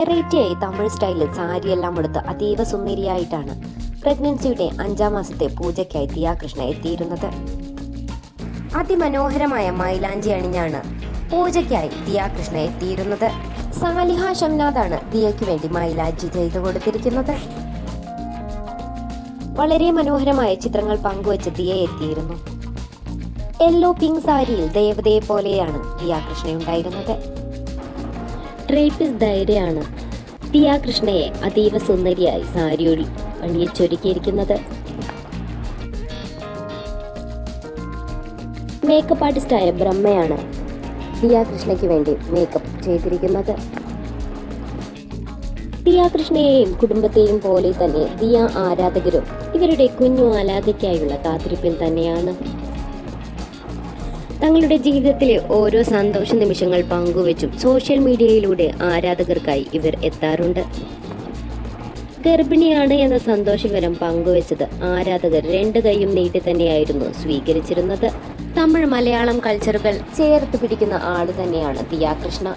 വെറൈറ്റിയായി തമിഴ് സ്റ്റൈലിൽ സാരിയെല്ലാം എടുത്ത് അതീവ സുന്ദരിയായിട്ടാണ് പ്രഗ്നൻസിയുടെ അഞ്ചാം മാസത്തെ പൂജയ്ക്കായി ദിയാകൃഷ്ണ എത്തിയിരുന്നത്. അതിമനോഹരമായ മൈലാഞ്ചി അണിഞ്ഞാണ് പൂജയ്ക്കായി ദിയാകൃഷ്ണ എത്തിയിരുന്നത്. സാലിഹ ഷംനാഥാണ് ദിയയ്ക്ക് വേണ്ടി മൈലാഞ്ചി ചെയ്തു കൊടുത്തിരിക്കുന്നത്. വളരെ മനോഹരമായ ചിത്രങ്ങൾ പങ്കുവച്ച് ദിയ എത്തിയിരുന്നു. യെല്ലോ പിങ്ക് സാരിയിൽ ദേവതയെ പോലെയാണ് ദിയാകൃഷ്ണ ഉണ്ടായിരുന്നത് ഡ്രേപ്പിസ് ധൈര്യമാണ് ദിയാകൃഷ്ണയെ അതീവ സുന്ദരിയായി സാരിയൊഴി അണിയിച്ചൊരുക്കിയിരിക്കുന്നത് മേക്കപ്പ് ആർട്ടിസ്റ്റായ ബ്രഹ്മയാണ് ദിയാകൃഷ്ണയ്ക്ക് വേണ്ടി മേക്കപ്പ് ചെയ്തിരിക്കുന്നത്. ദിയാകൃഷ്ണയെയും കുടുംബത്തെയും പോലെ തന്നെ ദിയ ആരാധകരും ഇവരുടെ കുഞ്ഞു ആലാദയ്ക്കായുള്ള കാത്തിരിപ്പിൽ തന്നെയാണ്. തങ്ങളുടെ ജീവിതത്തിലെ ഓരോ സന്തോഷ നിമിഷങ്ങൾ പങ്കുവച്ചും സോഷ്യൽ മീഡിയയിലൂടെ ആരാധകർക്കായി ഇവർ എത്താറുണ്ട്. ഗർഭിണിയാണ് എന്ന സന്തോഷകരം പങ്കുവച്ചത് ആരാധകർ രണ്ട് കൈയും നീട്ടി തന്നെയായിരുന്നു സ്വീകരിച്ചിരുന്നത്. തമിഴ് മലയാളം കൾച്ചറുകൾ ചേർത്ത് പിടിക്കുന്ന ആൾ തന്നെയാണ് ദിയാകൃഷ്ണ.